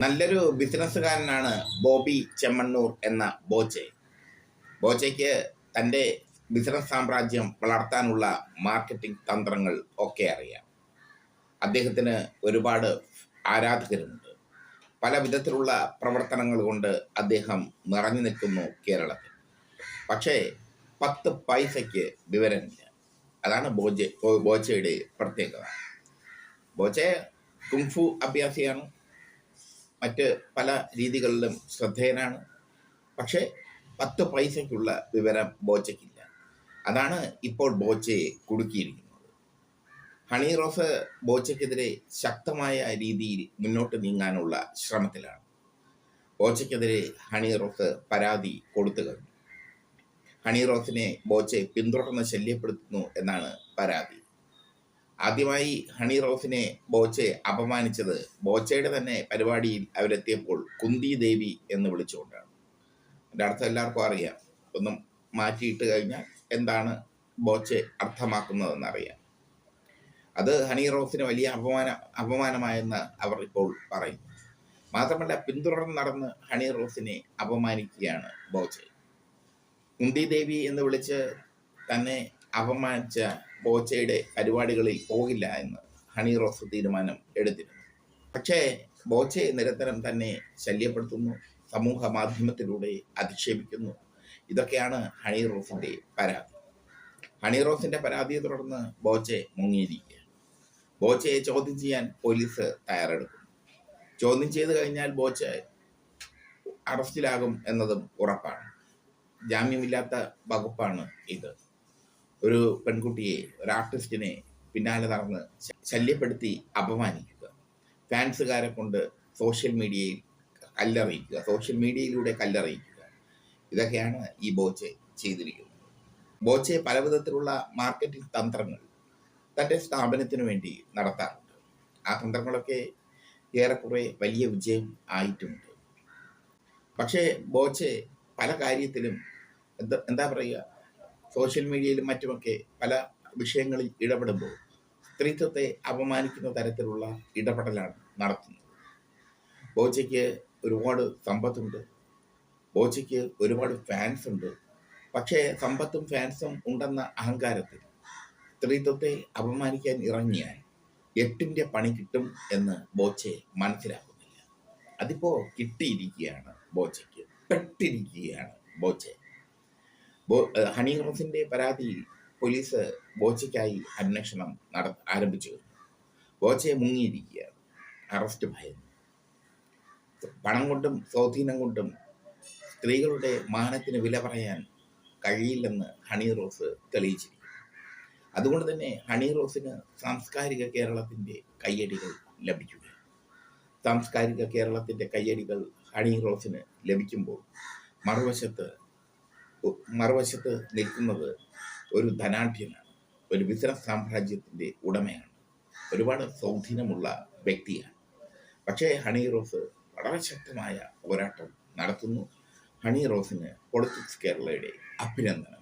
നല്ലൊരു ബിസിനസ്സുകാരനാണ് ബോബി ചെമ്മണ്ണൂർ എന്ന ബോച്ചെ. ബോച്ചയ്ക്ക് തന്റെ ബിസിനസ് സാമ്രാജ്യം വളർത്താനുള്ള മാർക്കറ്റിംഗ് തന്ത്രങ്ങൾ ഒക്കെ അറിയാം. അദ്ദേഹത്തിന് ഒരുപാട് ആരാധകരുണ്ട്. പല വിധത്തിലുള്ള പ്രവർത്തനങ്ങൾ കൊണ്ട് അദ്ദേഹം നിറഞ്ഞു നിൽക്കുന്നു കേരളത്തിൽ. പക്ഷേ പത്ത് പൈസയ്ക്ക് വിവരമില്ല. അതാണ് ബോജെ ബോച്ചയുടെ പ്രത്യേകത. ബോച്ചെ കുങ്ഫു അഭ്യാസിയാണ്. മറ്റ് പല രീതികളിലും ശ്രദ്ധേയനാണ്. പക്ഷേ പത്ത് പൈസയ്ക്കുള്ള വിവരം ബോച്ചയ്ക്കില്ല. അതാണ് ഇപ്പോൾ ബോച്ചയെ കുടുക്കിയിരിക്കുന്നത്. ഹണി റോസ് ബോച്ചയ്ക്കെതിരെ ശക്തമായ രീതിയിൽ മുന്നോട്ട് നീങ്ങാനുള്ള ശ്രമത്തിലാണ്. ബോച്ചയ്ക്കെതിരെ ഹണി റോസ് പരാതി കൊടുത്തു കഴിഞ്ഞു. ഹണി റോസിനെ ബോച്ചെ പിന്തുടർന്ന് ശല്യപ്പെടുത്തുന്നു എന്നാണ് പരാതി. ആദ്യമായി ഹണി റോസിനെ ബോച്ചെ അപമാനിച്ചത് ബോച്ചയുടെ തന്നെ പരിപാടിയിൽ അവരെത്തിയപ്പോൾ കുന്തി ദേവി എന്ന് വിളിച്ചുകൊണ്ടാണ്. എന്റെ അർത്ഥം എല്ലാവർക്കും അറിയാം. ഒന്നും മാറ്റിയിട്ട് കഴിഞ്ഞാൽ എന്താണ് ബോച്ചെ അർത്ഥമാക്കുന്നതെന്ന് അറിയാം അത് ഹണി റോസിന് വലിയ അപമാന അപമാനമായെന്ന് അവർ ഇപ്പോൾ പറയുന്നു. മാത്രമല്ല പിന്തുടർന്ന് നടന്ന് ഹണി റോസിനെ അപമാനിക്കുകയാണ് ബോച്ചെ. കുന്തി ദേവി എന്ന് വിളിച്ച് തന്നെ അപമാനിച്ച ബോച്ചയുടെ പരിപാടികളിൽ പോകില്ല എന്ന് ഹണി റോസ് തീരുമാനം എടുത്തിരുന്നു. പക്ഷേ ബോച്ചയെ നിരന്തരം തന്നെ ശല്യപ്പെടുത്തുന്നു സമൂഹ മാധ്യമത്തിലൂടെ അധിക്ഷേപിക്കുന്നു. ഇതൊക്കെയാണ് ഹണി റോസിന്റെ പരാതി. ഹണി റോസിന്റെ പരാതിയെ തുടർന്ന് ബോച്ചെ മുങ്ങിയിരിക്കുക ബോച്ചയെ ചോദ്യം ചെയ്യാൻ പോലീസ് തയ്യാറെടുക്കും ചോദ്യം ചെയ്ത് കഴിഞ്ഞാൽ ബോച്ച അറസ്റ്റിലാകും എന്നതും ഉറപ്പാണ്. ജാമ്യമില്ലാത്ത വകുപ്പാണ് ഇത്. ഒരു പെൺകുട്ടിയെ ഒരു ആർട്ടിസ്റ്റിനെ പിന്നാലെ നടന്ന് ശല്യപ്പെടുത്തി അപമാനിക്കുക. ഫാൻസുകാരെ കൊണ്ട് സോഷ്യൽ മീഡിയയിൽ കല്ലറിയിക്കുക. സോഷ്യൽ മീഡിയയിലൂടെ കല്ലറിയിക്കുക. ഇതൊക്കെയാണ് ഈ ബോച്ചെ ചെയ്തിരിക്കുന്നത്. ബോച്ചെ പല വിധത്തിലുള്ള മാർക്കറ്റിംഗ് തന്ത്രങ്ങൾ തന്റെ സ്ഥാപനത്തിന് വേണ്ടി നടത്താറുണ്ട്. ആ തന്ത്രങ്ങളൊക്കെ ഏറെക്കുറെ വലിയ വിജയം ആയിട്ടുമുണ്ട് പക്ഷേ ബോച്ചെ പല കാര്യത്തിലും എന്താ എന്താ പറയുക? സോഷ്യൽ മീഡിയയിലും മറ്റുമൊക്കെ പല വിഷയങ്ങളിൽ ഇടപെടുമ്പോൾ സ്ത്രീത്വത്തെ അപമാനിക്കുന്ന തരത്തിലുള്ള ഇടപെടലാണ് നടത്തുന്നത്. ബോച്ചയ്ക്ക് ഒരുപാട് സമ്പത്തുണ്ട്. ബോച്ചയ്ക്ക് ഒരുപാട് ഫാൻസ് ഉണ്ട്. പക്ഷേ സമ്പത്തും ഫാൻസും ഉണ്ടെന്ന അഹങ്കാരത്തിൽ സ്ത്രീത്വത്തെ അപമാനിക്കാൻ ഇറങ്ങിയാൽ എട്ടിന്റെ പണി കിട്ടും എന്ന് ബോച്ചെ മനസ്സിലാക്കുന്നില്ല. അതിപ്പോ കിട്ടിയിരിക്കുകയാണ് ബോച്ചയ്ക്ക്. പെട്ടിരിക്കുകയാണ് ബോച്ചെ. ഹണി റോസിന്റെ പരാതിയിൽ പോലീസ് ബോച്ചയ്ക്കായി അന്വേഷണം നട ആരംഭിച്ചു. ബോച്ചയെ മുങ്ങിയിരിക്കുകയാണ്. അറസ്റ്റ് ഭയം പണം കൊണ്ടും സ്വാധീനം കൊണ്ടും സ്ത്രീകളുടെ മാനത്തിന് വില പറയാൻ കഴിയില്ലെന്ന് ഹണി റോസ് തെളിയിച്ചിരിക്കുന്നു. അതുകൊണ്ട് തന്നെ ഹണി റോസിന് സാംസ്കാരിക കേരളത്തിന്റെ കയ്യടികൾ ലഭിക്കുക സാംസ്കാരിക കേരളത്തിന്റെ കയ്യടികൾ ഹണി റോസിന് ലഭിക്കുമ്പോൾ മറുവശത്ത് മറുവശത്ത് നിൽക്കുന്നത് ഒരു ധനാഢ്യനാണ് ഒരു ബിസിനസ് സാമ്രാജ്യത്തിന്റെ ഉടമയാണ് ഒരുപാട് സ്വാധീനമുള്ള വ്യക്തിയാണ്. പക്ഷേ ഹണി റോസ് വളരെ ശക്തമായ പോരാട്ടം നടത്തുന്നു. ഹണി റോസിന് പൊളിറ്റിക്സ് കേരളയുടെ അഭിനന്ദനം.